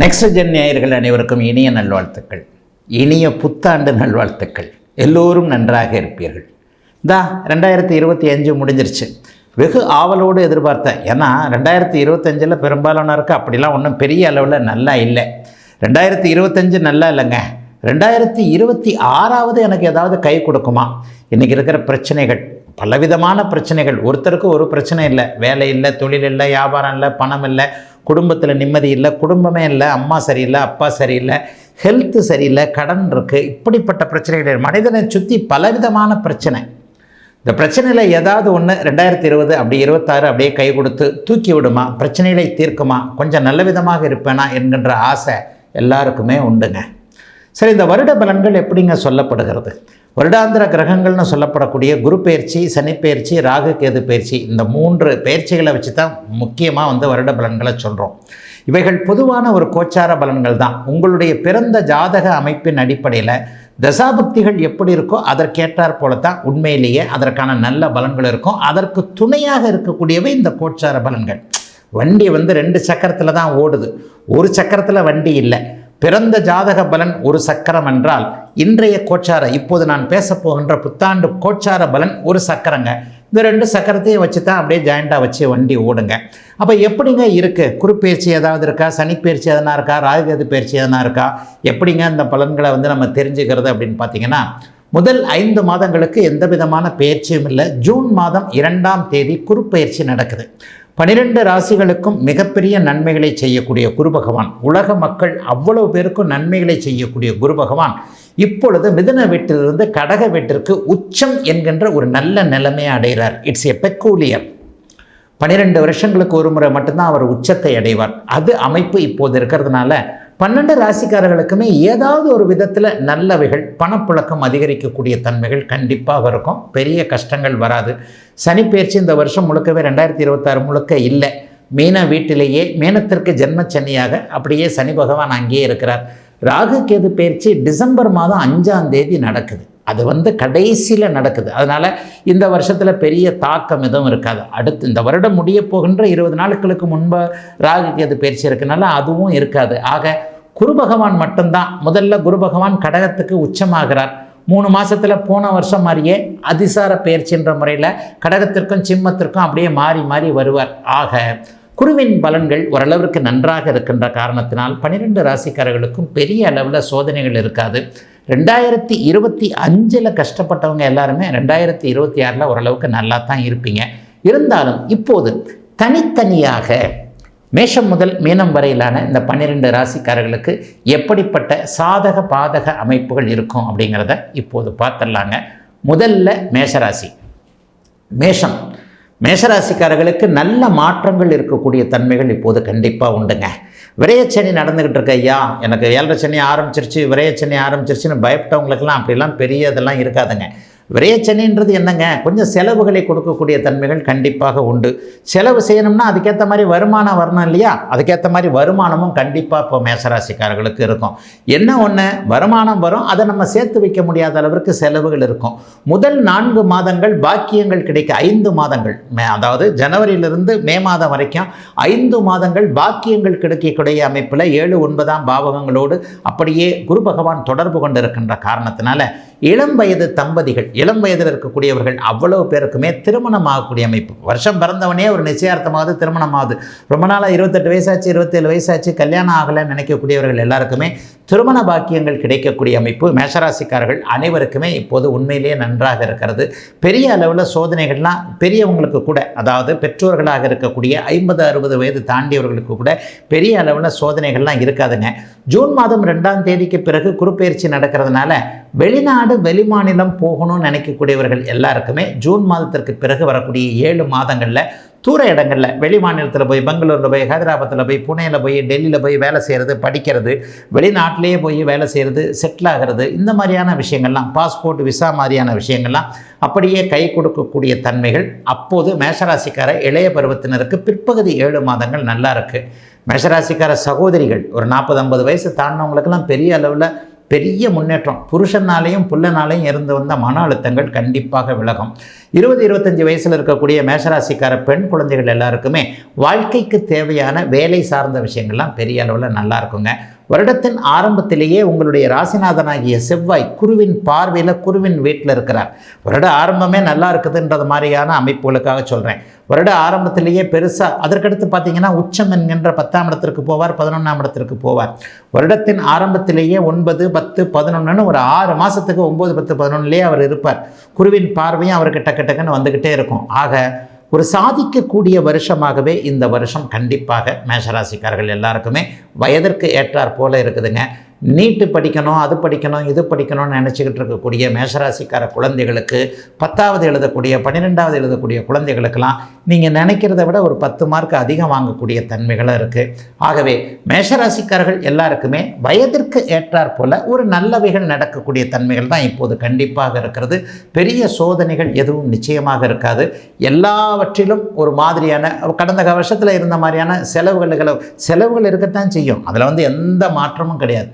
Next gen நேயர்கள் அனைவருக்கும் இனிய நல்வாழ்த்துக்கள். இனிய புத்தாண்டு நல்வாழ்த்துக்கள். எல்லோரும் நன்றாக இருப்பீர்கள். இந்தா ரெண்டாயிரத்தி இருபத்தி அஞ்சு முடிஞ்சிருச்சு. வெகு ஆவலோடு எதிர்பார்த்தேன். ஏன்னா ரெண்டாயிரத்தி இருபத்தஞ்சில் பெரும்பாலானோருக்கு அப்படிலாம் ஒன்றும் பெரிய அளவில் நல்லா இல்லை. ரெண்டாயிரத்தி இருபத்தஞ்சு நல்லா இல்லைங்க. ரெண்டாயிரத்தி இருபத்தி ஆறாவது எனக்கு ஏதாவது கை கொடுக்குமா? இன்றைக்கி இருக்கிற பிரச்சனைகள். பலவிதமான பிரச்சனைகள். ஒருத்தருக்கு ஒரு பிரச்சனை இல்லை. வேலை இல்லை தொழில் இல்லை வியாபாரம் இல்லை பணம் இல்லை குடும்பத்தில் நிம்மதி இல்லை குடும்பமே இல்லை அம்மா சரியில்லை அப்பா சரியில்லை ஹெல்த்து சரியில்லை கடன் இருக்குது இப்படிப்பட்ட பிரச்சனைகள். மனிதனை சுற்றி பலவிதமான பிரச்சனை. இந்த பிரச்சனையில் ஏதாவது ஒன்று ரெண்டாயிரத்தி இருபது அப்படி இருபத்தாறு அப்படியே கை கொடுத்து தூக்கி விடுமா? பிரச்சனைகளை தீர்க்குமா? கொஞ்சம் நல்ல விதமாக இருப்பேனா? என்கின்ற ஆசை எல்லாருக்குமே உண்டுங்க. சரி இந்த வருட பலன்கள் எப்படிங்க சொல்லப்படுகிறது? வருடாந்திர கிரகங்கள்னு சொல்லப்படக்கூடிய குரு பயிற்சி சனி பயிற்சி ராகு கேது பயிற்சி இந்த மூன்று பயிற்சிகளை வச்சு தான் முக்கியமாக வந்து வருட பலன்களை சொல்கிறோம் இவைகள் பொதுவான ஒரு கோச்சார பலன்கள் தான். உங்களுடைய பிறந்த ஜாதக அமைப்பின் அடிப்படையில் தசாபக்திகள் எப்படி இருக்கோ அதற்கேற்றார் போல தான் உண்மையிலேயே அதற்கான நல்ல பலன்கள் இருக்கும். அதற்கு துணையாக இருக்கக்கூடியவை இந்த கோச்சார பலன்கள். வண்டி வந்து ரெண்டு சக்கரத்தில் தான் ஓடுது. ஒரு சக்கரத்தில் வண்டி இல்லை. பிறந்த ஜாதக பலன் ஒரு சக்கரம் என்றால் இன்றைய கோச்சார இப்போது நான் பேசப்போகின்ற புத்தாண்டு கோச்சார பலன் ஒரு சக்கரங்க. இந்த ரெண்டு சக்கரத்தையும் வச்சு தான் அப்படியே ஜாயிண்டாக வச்சு வண்டி ஓடுங்க. அப்போ எப்படிங்க இருக்குது குறுப்பயிற்சி ஏதாவது இருக்கா? சனிப்பெயர்ச்சி எதனா இருக்கா? ராகுகேது பயிற்சி எதனா இருக்கா? எப்படிங்க அந்த பலன்களை வந்து நம்ம தெரிஞ்சுக்கிறது அப்படின்னு பார்த்தீங்கன்னா முதல் ஐந்து மாதங்களுக்கு எந்த விதமான பயிற்சியும் இல்லை. ஜூன் மாதம் இரண்டாம் தேதி குறுப்பயிற்சி நடக்குது. பனிரெண்டு ராசிகளுக்கும் மிகப்பெரிய நன்மைகளை செய்யக்கூடிய குரு பகவான். உலக மக்கள் அவ்வளவு பேருக்கும் நன்மைகளை செய்யக்கூடிய குரு பகவான். இப்பொழுது மிதுன வீட்டிலிருந்து கடக வீட்டிற்கு உச்சம் என்கின்ற ஒரு நல்ல நிலைமையை அடைகிறார். இட்ஸ் எ பெக்கூலியர் பன்னிரெண்டு வருஷங்களுக்கு ஒரு முறை மட்டும்தான் அவர் உச்சத்தை அடைவார். அது அமைப்பு இப்போது இருக்கிறதுனால பன்னெண்டு ராசிக்காரர்களுக்குமே ஏதாவது ஒரு விதத்தில் நல்லவைகள் பணப்புழக்கம் அதிகரிக்கக்கூடிய தன்மைகள் கண்டிப்பாக இருக்கும். பெரிய கஷ்டங்கள் வராது. சனிப்பெயர்ச்சி இந்த வருஷம் முழுக்கவே ரெண்டாயிரத்தி இருபத்தாறு முழுக்க இல்லை. மீன வீட்டிலேயே மீனத்திற்கு ஜென்மச்சனியாக அப்படியே சனி பகவான் அங்கேயே இருக்கிறார். ராகு கேது பயிற்சி டிசம்பர் மாதம் அஞ்சாம் தேதி நடக்குது. அது வந்து கடைசியில் நடக்குது. அதனால் இந்த வருஷத்தில் பெரிய தாக்கம் எதுவும் இருக்காது. அடுத்து இந்த வருடம் முடிய போகின்ற இருபது நாட்களுக்கு முன்பு ராகு கேது பயிற்சி இருக்கனால அதுவும் இருக்காது. ஆக குரு பகவான் மட்டும்தான். முதல்ல குரு பகவான் கடகத்துக்கு உச்சமாகிறார். மூணு மாதத்தில் போன வருஷம் மாதிரியே அதிசார பயிற்சின்ற முறையில் கடகத்திற்கும் சிம்மத்திற்கும் அப்படியே மாறி மாறி வருவார். ஆக குருவின் பலன்கள் ஓரளவிற்கு நன்றாக இருக்கின்ற காரணத்தினால் பன்னிரெண்டு ராசிக்காரர்களுக்கும் பெரிய அளவில் சோதனைகள் இருக்காது. ரெண்டாயிரத்தி இருபத்தி அஞ்சில் கஷ்டப்பட்டவங்க எல்லாருமே ரெண்டாயிரத்தி இருபத்தி ஆறில் ஓரளவுக்கு நல்லா தான் இருப்பீங்க. இருந்தாலும் இப்போது தனித்தனியாக மேஷம் முதல் மீனம் வரையிலான இந்த பன்னிரெண்டு ராசிக்காரர்களுக்கு எப்படிப்பட்ட சாதக பாதக அமைப்புகள் இருக்கும் அப்படிங்கிறத இப்போது பார்த்துடலாங்க. முதல்ல மேஷராசி. மேஷம். மேஷராசிக்காரர்களுக்கு நல்ல மாற்றங்கள் இருக்கக்கூடிய தன்மைகள் இப்போது கண்டிப்பாக உண்டுங்க. விரையச்சனி நடந்துக்கிட்டு இருக்க ஐயா. எனக்கு ஏழரை சனி ஆரம்பிச்சிருச்சு விரையச்சனி ஆரம்பிச்சிருச்சுன்னு பயப்பட்டவங்களுக்கெல்லாம் அப்படிலாம் பெரிய இதெல்லாம் இருக்காதுங்க. விரையச்சனின்றது என்னங்க? கொஞ்சம் செலவுகளை கொடுக்கக்கூடிய தன்மைகள் கண்டிப்பாக உண்டு. செலவு செய்யணும்னா அதுக்கேற்ற மாதிரி வருமானம் வரணும் இல்லையா? அதுக்கேற்ற மாதிரி வருமானமும் கண்டிப்பாக இப்போ மேசராசிக்காரர்களுக்கு இருக்கும். என்ன ஒன்று வருமானம் வரும். அதை நம்ம சேர்த்து வைக்க முடியாத அளவிற்கு செலவுகள் இருக்கும். முதல் நான்கு மாதங்கள் பாக்கியங்கள் கிடைக்க ஐந்து மாதங்கள். மே அதாவது ஜனவரியிலிருந்து மே மாதம் வரைக்கும் ஐந்து மாதங்கள் பாக்கியங்கள் கிடைக்கக்கூடிய அமைப்பில் ஏழு ஒன்பதாம் பாவகங்களோடு அப்படியே குரு பகவான் தொடர்பு கொண்டிருக்கின்ற காரணத்தினால இளம் வயது தம்பதிகள் இளம் வயதில் இருக்கக்கூடியவர்கள் அவ்வளவு பேருக்குமே திருமணம் ஆகக்கூடிய அமைப்பு. வருஷம் பிறந்தவனே ஒரு நிச்சயார்த்தமாவது திருமணமாகுது. ரொம்ப நாளாக இருபத்தெட்டு வயசாச்சு இருபத்தேழு வயசாச்சு கல்யாணம் ஆகலைன்னு நினைக்கக்கூடியவர்கள் எல்லாருக்குமே திருமண பாக்கியங்கள் கிடைக்கக்கூடிய அமைப்பு. மேஷராசிக்காரர்கள் அனைவருக்குமே இப்போது உண்மையிலேயே நன்றாக இருக்கிறது. பெரிய அளவில் சோதனைகள்லாம் பெரியவங்களுக்கு கூட அதாவது பெற்றோர்களாக இருக்கக்கூடிய ஐம்பது அறுபது வயது தாண்டியவர்களுக்கு கூட பெரிய அளவில் சோதனைகள்லாம் இருக்காதுங்க. ஜூன் மாதம் ரெண்டாம் தேதிக்கு பிறகு குறுப்பெயர்ச்சி நடக்கிறதுனால வெளிநாடு வெளிமாநிலம் போகணும்னு நினைக்கக்கூடியவர்கள் எல்லாருக்குமே ஜூன் மாதத்திற்கு பிறகு வரக்கூடிய ஏழு மாதங்களில் தூர இடங்களில் வெளி மாநிலத்தில் போய் பெங்களூரில் போய் ஹைதராபாத்தில் போய் புனேயில் போய் டெல்லியில் போய் வேலை செய்கிறது படிக்கிறது வெளிநாட்டிலேயே போய் வேலை செய்கிறது செட்டில் ஆகிறது இந்த மாதிரியான விஷயங்கள்லாம் பாஸ்போர்ட் விசா மாதிரியான விஷயங்கள்லாம் அப்படியே கை கொடுக்கக்கூடிய தன்மைகள் அப்போது மேஷராசிக்கார இளைய பருவத்தினருக்கு பிற்பகுதி ஏழு மாதங்கள் நல்லா இருக்குது மேஷராசிக்கார சகோதரிகள் ஒரு நாற்பது ஐம்பது வயசு தாண்டினவங்களுக்கெல்லாம் பெரிய அளவில் பெரிய முன்னேற்றம். புருஷனாலேயும் புள்ளனாலையும் இருந்து வந்த மன அழுத்தங்கள் கண்டிப்பாக விலகும். இருபது இருபத்தஞ்சி வயசில் இருக்கக்கூடிய மேஷராசிக்கார பெண் குழந்தைகள் எல்லாருக்குமே வாழ்க்கைக்கு தேவையான வேலை சார்ந்த விஷயங்கள்லாம் பெரிய அளவில் நல்லா இருக்குங்க. வருடத்தின் ஆரம்பத்திலேயே உங்களுடைய ராசிநாதனாகிய செவ்வாய் குருவின் பார்வையில் குருவின் வீட்டில் இருக்கிறார். வருட ஆரம்பமே நல்லா இருக்குதுன்றது மாதிரியான அமைப்புகளுக்காக சொல்கிறேன் வருட ஆரம்பத்திலேயே பெருசாக அதற்கடுத்து பார்த்தீங்கன்னா உச்சம் என்கின்ற பத்தாம் இடத்திற்கு போவார் பதினொன்றாம் இடத்திற்கு போவார். வருடத்தின் ஆரம்பத்திலேயே ஒன்பது பத்து பதினொன்றுன்னு ஒரு ஆறு மாதத்துக்கு ஒம்பது பத்து பதினொன்றுலேயே அவர் இருப்பார். குருவின் பார்வையும் அவர் கிட்ட கிட்டக்குன்னு வந்துக்கிட்டே இருக்கும். ஆக ஒரு சாதிக்கக்கூடிய வருஷமாகவே இந்த வருஷம் கண்டிப்பாக மேஷராசிக்காரர்கள் எல்லாருக்குமே வயதிற்கு ஏற்றார் போல இருக்குதுங்க. நீட்டு படிக்கணும் அது படிக்கணும் இது படிக்கணும்னு நினச்சிக்கிட்டு இருக்கக்கூடிய மேஷராசிக்கார குழந்தைகளுக்கு பத்தாவது எழுதக்கூடிய பன்னிரெண்டாவது எழுதக்கூடிய குழந்தைகளுக்கெல்லாம் நீங்கள் நினைக்கிறத விட ஒரு பத்து மார்க் அதிகம் வாங்கக்கூடிய தன்மைகளும் இருக்குது ஆகவே மேஷராசிக்காரர்கள் எல்லாருக்குமே வயதிற்கு ஏற்றாற் போல ஒரு நல்லவைகள் நடக்கக்கூடிய தன்மைகள் தான் இப்போது கண்டிப்பாக இருக்கிறது. பெரிய சோதனைகள் எதுவும் நிச்சயமாக இருக்காது. எல்லாவற்றிலும் ஒரு மாதிரியான கடந்த வருஷத்தில் இருந்த மாதிரியான செலவுகள் செலவுகள் இருக்கத்தான் செய்யும். அதில் வந்து எந்த மாற்றமும் கிடையாது.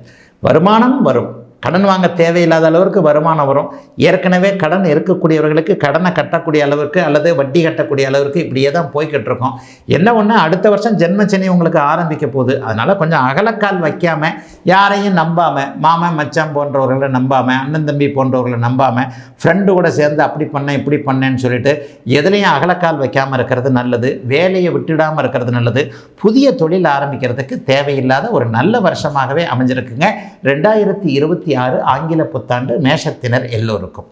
வருமானம் வரும். கடன் வாங்க தேவையில்லாத அளவிற்கு வருமானம் வரும். ஏற்கனவே கடன் இருக்கக்கூடியவர்களுக்கு கடனை கட்டக்கூடிய அளவிற்கு அல்லது வட்டி கட்டக்கூடிய அளவிற்கு இப்படியே தான் போய்கிட்டு இருக்கோம். என்ன ஒன்று அடுத்த வருஷம் ஜென்மச்சனி உங்களுக்கு ஆரம்பிக்க போகுது. அதனால் கொஞ்சம் அகலக்கால் வைக்காமல் யாரையும் நம்பாமல் மாமன் மச்சான் போன்றவர்களை நம்பாமல் அண்ணன் தம்பி போன்றவர்களை நம்பாமல் ஃப்ரெண்டு கூட சேர்ந்து அப்படி பண்ணேன் இப்படி பண்ணேன்னு சொல்லிட்டு எதுலேயும் அகலக்கால் வைக்காமல் இருக்கிறது நல்லது. வேலையை விட்டுடாமல் இருக்கிறது நல்லது. புதிய தொழில் ஆரம்பிக்கிறதுக்கு தேவையில்லாத ஒரு நல்ல வருஷமாகவே அமைஞ்சிருக்குங்க. ரெண்டாயிரத்தி இருபத்தி ஆறு ஆங்கில புத்தாண்டு மேஷத்தினர் எல்லோருக்கும்.